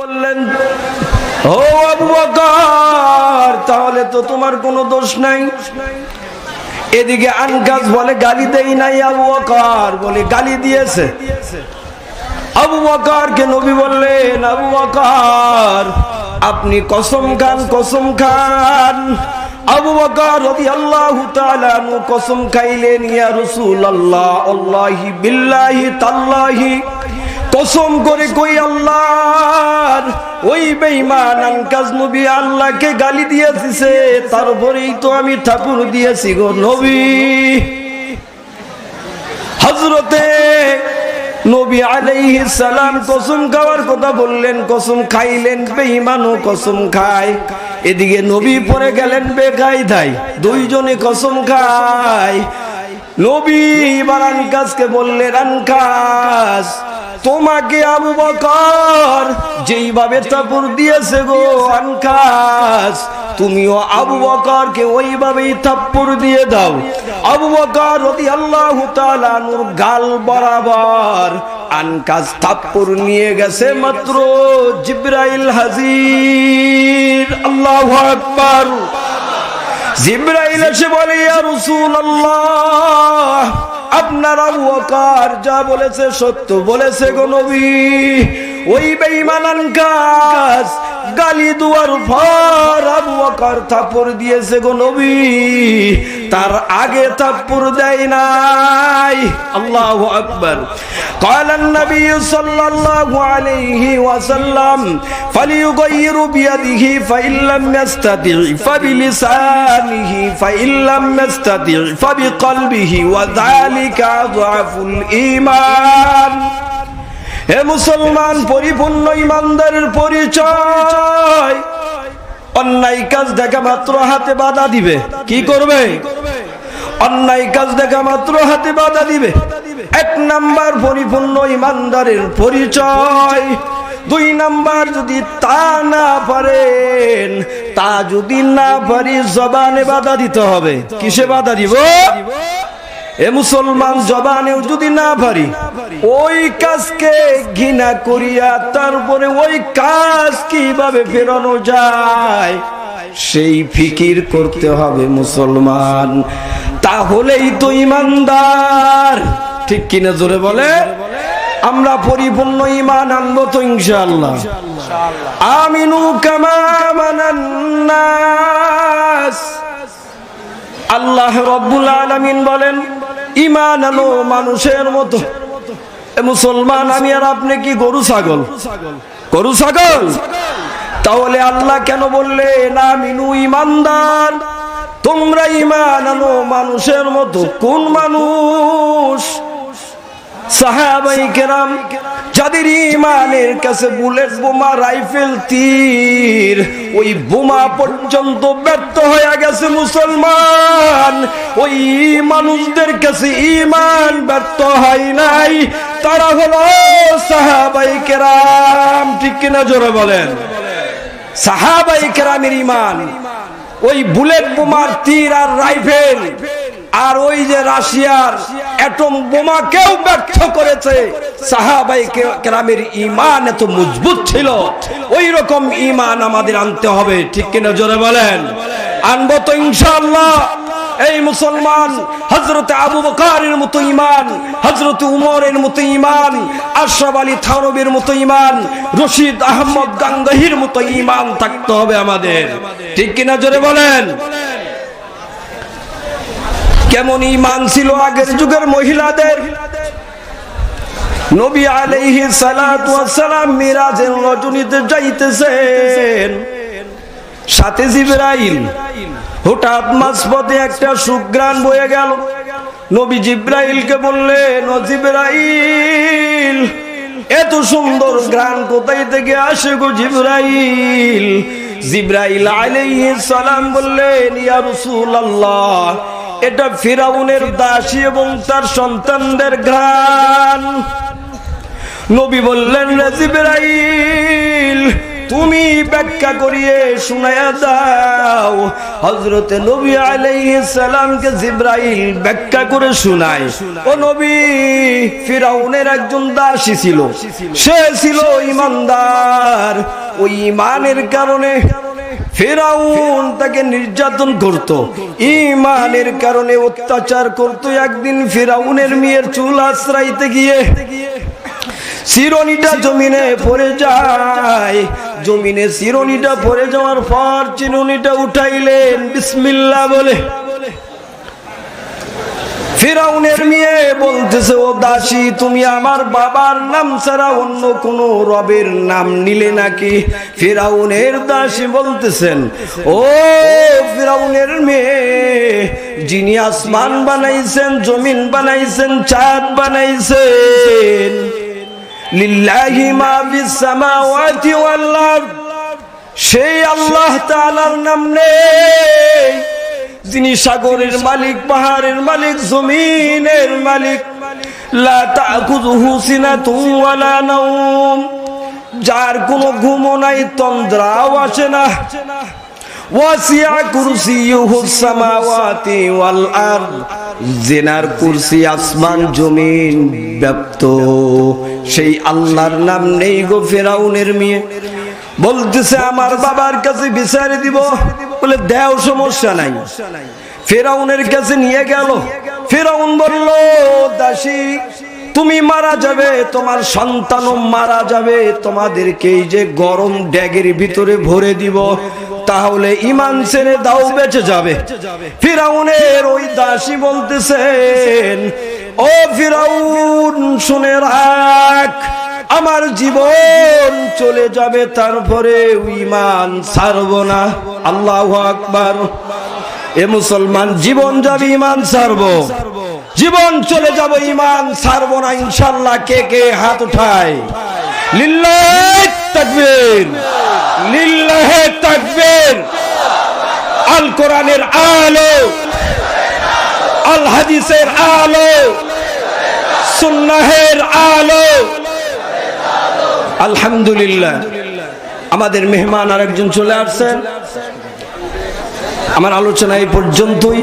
বললেন, ও আবু বকর, তাহলে তো তোমার কোনো দোষ নাই। এদিকে আনকাজ বলে, গালি দেই নাই আবু বকর। বলে, গালি দিয়েছে। আবু বকরকে নবী বললেন, আবু বকর, আপনি কসম খান কসম খান। আবু বকর রাদিয়াল্লাহু তাআলা কসম খাইলেন, ইয়া রাসূলুল্লাহ, আল্লাহি বিল্লাহি তাল্লাহি। কসম করে কই আল্লাহ ওই বেঈমান আনকাজ নবী আল্লাহকে গালি দিয়েছে, তারপরেই তো আমি ঠাকুর দিয়েছি গো নবী। হজরতে নবী আলাইহি সালাম কসম খাওয়ার কথা বললেন, কসম খাইলেন বেঈমানও কসম খায়। এদিকে নবী পরে গেলেন বেকায়দায়, দুইজনে কসম খায়। নবী এবার আনকাজকে বললেন, আনকাজ তোমাকে আবু বকর যেইভাবে তাপুর দিয়েছে গো আনকাস তুমিও আবু বকরকে ওইভাবেই থাপ্পড় দিয়ে দাও। আবু বকর রদি আল্লাহ নূর গাল বরাবর আনকাস থাপ্পড় নিয়ে গেছে মাত্র জিব্রাইল হাজির। আল্লাহ জিব্রাইল এসে বলে আর ইয়া রাসূলুল্লাহ আপনার আবু যা বলেছে সত্য বলেছে গো নবী। ওই বেঈমান কাজ গালি দুয়ার পর আবু বকর থাপ্পড় দিয়েছে গো নবী তার আগে থাপ্পড় দেয় নাই আল্লাহু আকবার قال النبي صلى الله عليه وسلم فليغير بيده فإن لم يستطع فبلسانه فإن لم يستطع فبقلبه وذلك أضعف الإيمان হে মুসলমান, পরিপূর্ণ ইমানদারের পরিচয়। অন্যায় কাজ দেখা মাত্র হাতে বাধা দিবে। কি করবে? অন্যায় কাজ দেখা মাত্র হাতে বাধা দিবে। এক নাম্বার পরিপূর্ণ ইমানদারের পরিচয়। দুই নাম্বার যদি তা না পারেন, তা যদি না পারি জবানে বাধা দিতে হবে। কিসে বাধা দিব? এ মুসলমান, জবানেও যদি না পারি ওই কাজকে ঘৃণা করিয়া তারপরে ওই কাজ কীভাবে ফেরানো যায়? সেই ফিকির করতে হবে মুসলমান। তাহলেই তো ইমানদার। ঠিক কিনা জোরে বলে? আমরা পরিপূর্ণ ইমান আনব তো ইনশাআল্লাহ। আমিনু কামা আমানান্নাস আল্লাহ রব্বুল আলামিন বলেন ইমান আনো মানুষের মতো। মুসলমান, আমি আর আপনি কি গরু ছাগল? গরু ছাগল? তাহলে আল্লাহ কেন বললে, না, মিনু ইমানদার, তোমরা ইমান আনো মানুষের মতো, কোন মানুষ? সাহাবাই কেরাম, যাদের ইমানের কাছে বুলেট বোমা, রাইফেল, তীর, ওই বোমা পর্যন্ত ব্যর্থ হয়ে গেছে মুসলমান। ওই মানুষদের কাছে ইমান ব্যর্থ হয় নাই। তারা হলো সাহাবাই কেরাম, ঠিক কিনা জোরে বলেন? সাহাবাই কেরামের ইমান ওই বুলেট বোমার তীর আর রাইফেল আর ওই যে রাশিয়ার অ্যাটম বোমাকেও ব্যর্থ করেছে, সাহাবাই কেরামের ইমান এত মজবুত ছিল। ওই রকম ইমান আমাদের আনতে হবে, ঠিক কিনা জোরে বলেন? আনব তো ইনশাল্লাহ এই মুসলমান হজরত আবু বকারের মতো ইমান হজরত উমরের মতো ইমান আশরাফ আলী থানবের মতো ইমান রশিদ আহমদ গাঙ্গাহির মতো ইমান থাকতে হবে আমাদের। ঠিক কিনা জোরে বলেন? কেমন ইমান ছিল আগের যুগের মহিলাদের? নবী আলাইহি সালাতু ওয়াসসালাম মিরাজের রজনীতে যাইতেছেন। সাথে জিবরাইল, হঠাৎ মাঝপথে একটা সুগ্রাণ বয়ে গেল। নবী জিব্রাইলকে বললেন, ও জিব্রাইল, এত সুন্দর গ্রান কোথায় থেকে আসে গো জিব্রাইল? জিব্রাইল আলাইহিস সালাম বললেন, ইয়া রাসূলুল্লাহ এটা ফিরাউনের দাসী এবং তার সন্তানদের ঘ্রাণ। নবী বললেন তুমি ব্যাখ্যা করিয়ে শুনায়া দাও। হজরতে নবী আলাইহিস সালামকে জিব্রাইল ব্যাখ্যা করে শুনায়। ও নবী, ফিরাউনের একজন দাসী ছিল। সে ছিল ইমানদার। ওই ইমানের কারণে ফেরাউন তাকে নির্যাতন করত। ইমানের কারণে অত্যাচার করত একদিন ফেরাউনের মেয়ের চুল আশ্রাইতে গিয়ে। চিরনিটা জমিনে পড়ে যায়। জমিনে চিরনিটা পড়ে যাওয়ার পর চিরনিটা উঠাইলেন বিসমিল্লা বলে। ফিরাউনের মেয়ে বলতেছে, ও দাসী, তুমি আমার বাবার নাম ছাড়া অন্য কোন রবের নাম নিলে নাকি? ফিরাউনের দাসী বলতেছেন, ও ফিরাউনের মেয়ে, যিনি আসমান বানাইছেন, জমিন বানাইছেন, চাঁদ বানাইছেন, লিল্লাহি মা ফিস সামাওয়াতি ওয়াল সেই আল্লাহ তাআলার নাম নেই। যিনি সাগরের মালিক, পাহাড়ের মালিক, জমিনের মালিক। যার কোনো ঘুমও নাই, তন্দ্রাও আসে না। আসমান, জমিন সেই আল্লাহর নাম নেই গো ফেরাউনের মেয়ে। বলতেছে, আমার বাবার কাছে বিচারে দিব। বলে, দেও সমস্যা নাই। ফেরাউনের কাছে নিয়ে গেল। ফেরাউন বলল, দাসী, তুমি মারা যাবে, তোমার সন্তানও মারা যাবে, তোমাদেরকে এই যে গরম ড্যাগের ভিতরে ভরে দিব, তাহলে ইমান ছেড়ে দাও, বেঁচে যাবে। ফিরাউনের ওই দাসী বলতেছেন, ও ফিরাউন, শুনে রাখ আমার জীবন চলে যাবে তারপরে ইমান ছাড়ব না। আল্লাহ আকবার। এ মুসলমান, জীবন যাবে, ইমান ছাড়ব। জীবন চলে যাব, ইমান ছাড়ব না ইনশাল্লাহ কে কে হাত উঠায়? লিল্লাহ তাকবীর। লিল্লাহ তাকবীর। আল কোরআনের আলো। আল হাদিসের আলো। সুন্নাহের আলো। আলহামদুলিল্লাহ। আমাদের মেহমান আরেকজন চলে আসছেন। আমার আলোচনা এই পর্যন্তই।